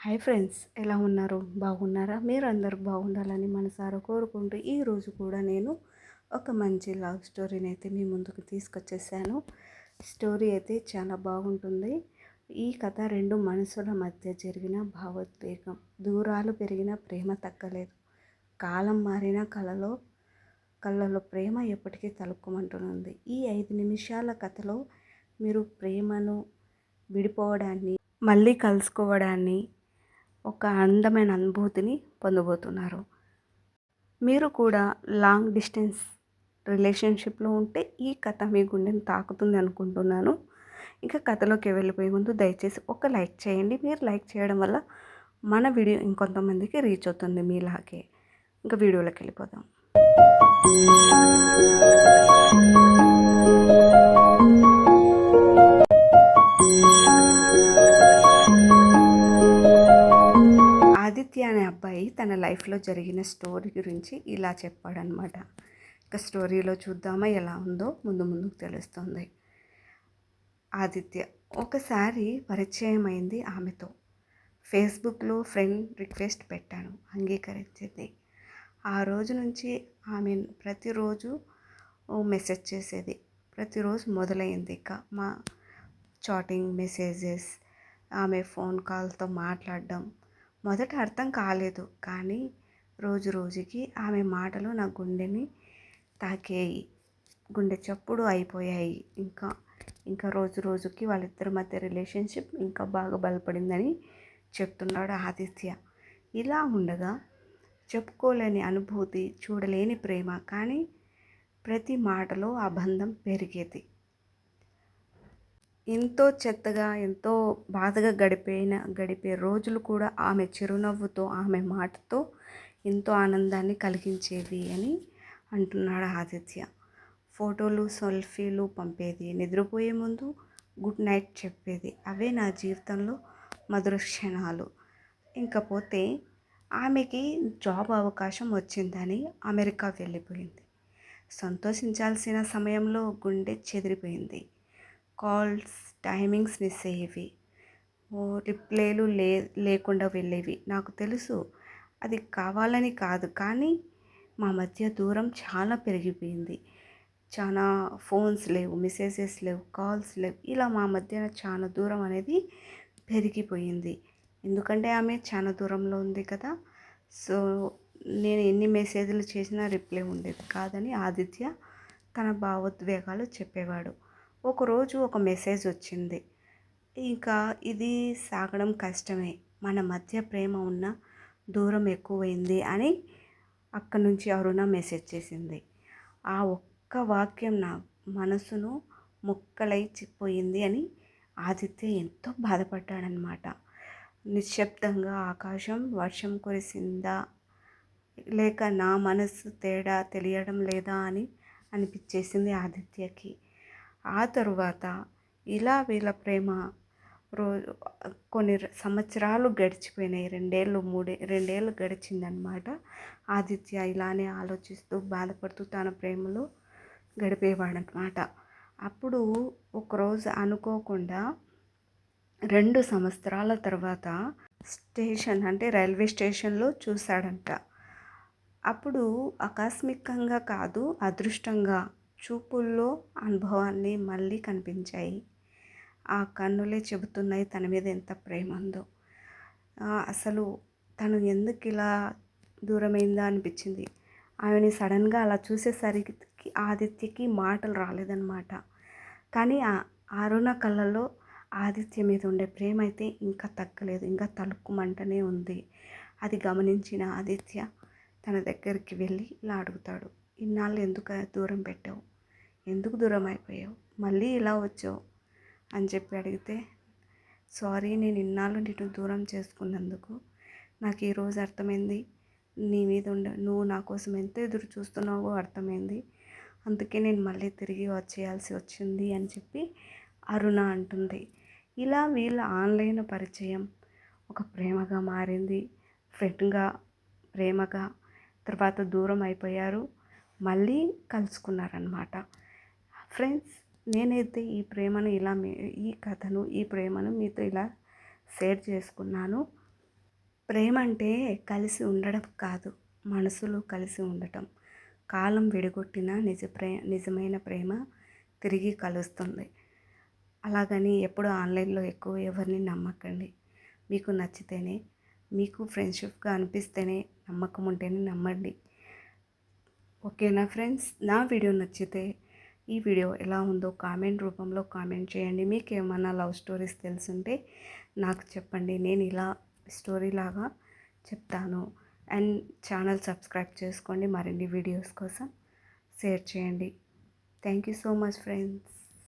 Hi friends ఎలా ఉన్నారు? బాగున్నారా? మీరు అందరూ బాగుండాలని మనసారా కోరుకుంటూ ఈరోజు కూడా నేను ఒక మంచి లవ్ స్టోరీని అయితే మీ ముందుకు తీసుకొచ్చేసాను. స్టోరీ అయితే చాలా బాగుంటుంది. ఈ కథ రెండు మనసుల మధ్య జరిగిన భావోద్వేగం. దూరాలు పెరిగిన ప్రేమ తగ్గలేదు. కాలం మారిన కళలో కళ్ళలో ప్రేమ ఎప్పటికీ తలుక్కుమంటుంది ఈ ఐదు నిమిషాల కథలో మీరు ప్రేమను విడిపోవడాన్ని మళ్ళీ కలుసుకోవడాన్ని ఒక అందమైన అనుభూతిని పొందబోతున్నారు. మీరు కూడా లాంగ్ డిస్టెన్స్ రిలేషన్షిప్లో ఉంటే ఈ కథ మీ గుండెని తాకుతుంది అనుకుంటున్నాను. ఇంకా కథలోకి వెళ్ళిపోయే ముందు దయచేసి ఒక లైక్ చేయండి. మీరు లైక్ చేయడం వల్ల మన వీడియో ఇంకొంతమందికి రీచ్ అవుతుంది మీలాగే. ఇంకా వీడియోలోకి వెళ్ళిపోదాం. లైఫ్లో జరిగిన స్టోరీ గురించి ఇలా చెప్పాడనమాట. ఇక స్టోరీలో చూద్దామా ఎలా ఉందో ముందు ముందుకు తెలుస్తుంది. ఆదిత్య ఒకసారి పరిచయం అయింది ఆమెతో. ఫేస్బుక్లో ఫ్రెండ్ రిక్వెస్ట్ పెట్టాను అంగీకరించింది. ఆ రోజు నుంచి ఆమె ప్రతిరోజు మెసేజ్ చేసేది. ప్రతిరోజు మొదలైంది ఇక మా చాటింగ్ మెసేజెస్ ఆమె ఫోన్ కాల్తో మాట్లాడడం మొదట అర్థం కాలేదు. కానీ రోజు రోజుకి ఆమె మాటలు నా గుండెని తాకేయి. గుండె చప్పుడు అయిపోయాయి. ఇంకా ఇంకా రోజు రోజుకి వాళ్ళిద్దరి మధ్య రిలేషన్షిప్ ఇంకా బాగా బలపడిందని చెప్తున్నాడు ఆదిత్య ఇలా ఉండగా చెప్పుకోలేని అనుభూతి చూడలేని ప్రేమ కానీ ప్రతి మాటలో ఆ బంధం పెరిగేది. ఎంతో చెత్తగా ఎంతో బాధగా గడిపిన గడిపే రోజులు కూడా ఆమె చిరునవ్వుతో ఆమె మాటతో ఎంతో ఆనందాన్ని కలిగించేవి అని అంటున్నాడు ఆదిత్య ఫోటోలు సెల్ఫీలు పంపేది నిద్రపోయే ముందు గుడ్ నైట్ చెప్పేది. అవే నా జీవితంలో మధుర క్షణాలు. ఇంకపోతే ఆమెకి జాబ్ అవకాశం వచ్చిందని అమెరికా వెళ్ళిపోయింది. సంతోషించాల్సిన సమయంలో గుండె చెదిరిపోయింది. కాల్స్ టైమింగ్స్ మిస్ అయ్యేవి. రిప్లైలు లే లేకుండా వెళ్ళేవి. నాకు తెలుసు అది కావాలని కాదు. కానీ మా మధ్య దూరం చాలా పెరిగిపోయింది. చాలా ఫోన్స్ లేవు మెసేజెస్ లేవు కాల్స్ లేవు. ఇలా మా మధ్యన చాలా దూరం అనేది పెరిగిపోయింది. ఎందుకంటే ఆమె చాలా దూరంలో ఉంది కదా. సో నేను ఎన్ని మెసేజ్లు చేసినా రిప్లై ఉండేది కాదని ఆదిత్య తన భావోద్వేగాలు చెప్పేవాడు. ఒకరోజు ఒక మెసేజ్ వచ్చింది. ఇంకా ఇది సాగడం కష్టమే. మన మధ్య ప్రేమ ఉన్న దూరం ఎక్కువైంది అని అక్కడి నుంచి అరుణ మెసేజ్ చేసింది. ఆ ఒక్క వాక్యం నా మనసును ముక్కలై చిప్పోయింది అని ఆదిత్య ఎంతో బాధపడ్డాడనమాట నిశ్శబ్దంగా ఆకాశం వర్షం కురిసిందా? లేక నా మనసు తేడా తెలియడం లేదా అని అనిపించేసింది ఆదిత్యకి. ఆ తరువాత ఇలా వీళ్ళ ప్రేమ రోజు కొన్ని సంవత్సరాలు గడిచిపోయినాయి. రెండేళ్ళు మూడే రెండేళ్ళు గడిచిందనమాట ఆదిత్య ఇలానే ఆలోచిస్తూ బాధపడుతూ తన ప్రేమలో గడిపేవాడనమాట అప్పుడు ఒకరోజు అనుకోకుండా రెండు సంవత్సరాల తర్వాత స్టేషన్ అంటే రైల్వే స్టేషన్లో చూశాడంట. అప్పుడు ఆకస్మికంగా కాదు అదృష్టంగా చూపుల్లో అనుభవాన్ని మళ్ళీ కనిపించాయి. ఆ కన్నులే చెబుతున్నాయి తన మీద ఎంత ప్రేమ ఉందో. అసలు తను ఎందుకు ఇలా దూరమైందా అనిపించింది. ఆమెని సడన్గా అలా చూసేసరికి ఆదిత్యకి మాటలు రాలేదన్నమాట. కానీ ఆ అరుణ కళ్ళలో ఆదిత్య మీద ఉండే ప్రేమ అయితే ఇంకా తగ్గలేదు. ఇంకా తలుక్కుమంటనే ఉంది. అది గమనించిన ఆదిత్య తన దగ్గరికి వెళ్ళి ఇలా అడుగుతాడు. ఇన్నాళ్ళు ఎందుకు దూరం పెట్టావు? ఎందుకు దూరం అయిపోయావు? మళ్ళీ ఇలా వచ్చావు? అని చెప్పి అడిగితే సారీ నేను ఇన్నాళ్ళు నిన్ను దూరం చేసుకున్నందుకు నాకు ఈరోజు అర్థమైంది. నీ మీద ఉండ నువ్వు నా కోసం ఎంత ఎదురు చూస్తున్నావో అర్థమైంది. అందుకే నేను మళ్ళీ తిరిగి వచ్చేయాల్సి వచ్చింది అని చెప్పి అరుణ అంటుంది. ఇలా వీళ్ళ ఆన్లైన్ పరిచయం ఒక ప్రేమగా మారింది. ఫ్రెండ్గా ప్రేమగా తర్వాత దూరం అయిపోయారు. మళ్ళీ కలుసుకున్నారనమాట ఫ్రెండ్స్ నేనైతే ఈ ప్రేమను ఇలా ఈ కథను ఈ ప్రేమను మీతో ఇలా షేర్ చేసుకున్నాను. ప్రేమ అంటే కలిసి ఉండడం కాదు మనసులు కలిసి ఉండటం. కాలం విడగొట్టిన నిజ ప్రే నిజమైన ప్రేమ తిరిగి కలుస్తుంది. అలాగని ఎప్పుడు ఆన్లైన్లో ఎక్కువ ఎవరిని నమ్మకండి. మీకు నచ్చితేనే మీకు ఫ్రెండ్షిప్గా అనిపిస్తేనే నమ్మకం ఉంటేనే నమ్మండి. ఓకేనా ఫ్రెండ్స్? నా వీడియో నచ్చితే ఈ వీడియో ఎలా ఉందో కామెంట్ రూపంలో కామెంట్ చేయండి. మీకు ఏమైనా లవ్ స్టోరీస్ తెలుసుంటే నాకు చెప్పండి. నేను ఇలా స్టోరీ లాగా చెప్తాను. అండ్ ఛానల్ సబ్స్క్రైబ్ చేసుకోండి. మరిన్ని వీడియోస్ కోసం షేర్ చేయండి. Thank you so much friends.